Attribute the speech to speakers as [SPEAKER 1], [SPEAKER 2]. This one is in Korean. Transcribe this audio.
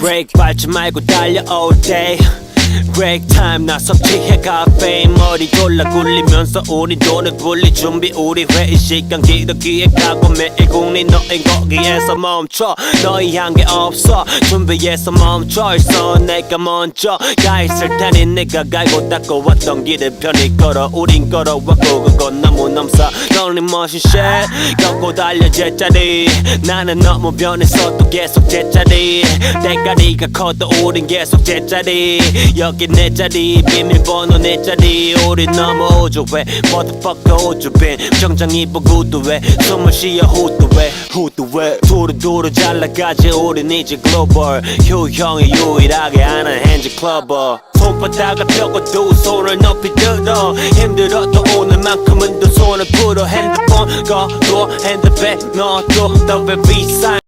[SPEAKER 1] 브레이크 밟지 말고 달려 all day 브레이크 타임 나서 취해가 fame. 머리 졸라 굴리면서 우리 돈을 불릴 준비. 우리 회의 시간 기덕기에 가고 매일 국리 너인 거기에서 멈춰. 너희 한 게 없어. 준비해서 멈춰. 있어 내가 먼저 가 있을 테니 내가 갈고 닦고 왔던 길을 편히 걸어. 우린 걸어왔고 그건 너무 넘사. 너는 멋진 shit 걷고 달려 제자리. 나는 너무 변해서 또 계속 제자리. 대가리가 커도 우린 계속 제자리 여기 내 자리 비밀번호 내 자리. 우린 너무 오조해. Motherfucker 오조빈 정장이 보구도해. 숨을 쉬어 후도해. 후도해. 두루두루 잘 나가지. 우린 이제 글로벌 효형이 유일하게 아는 핸즈 클러버 손바닥을 펴고 두 손을 높이 들어. 힘들어도 오늘만큼은 두 손을 풀어. 핸드폰 꺼둬. 핸드백 넣어둬 very sign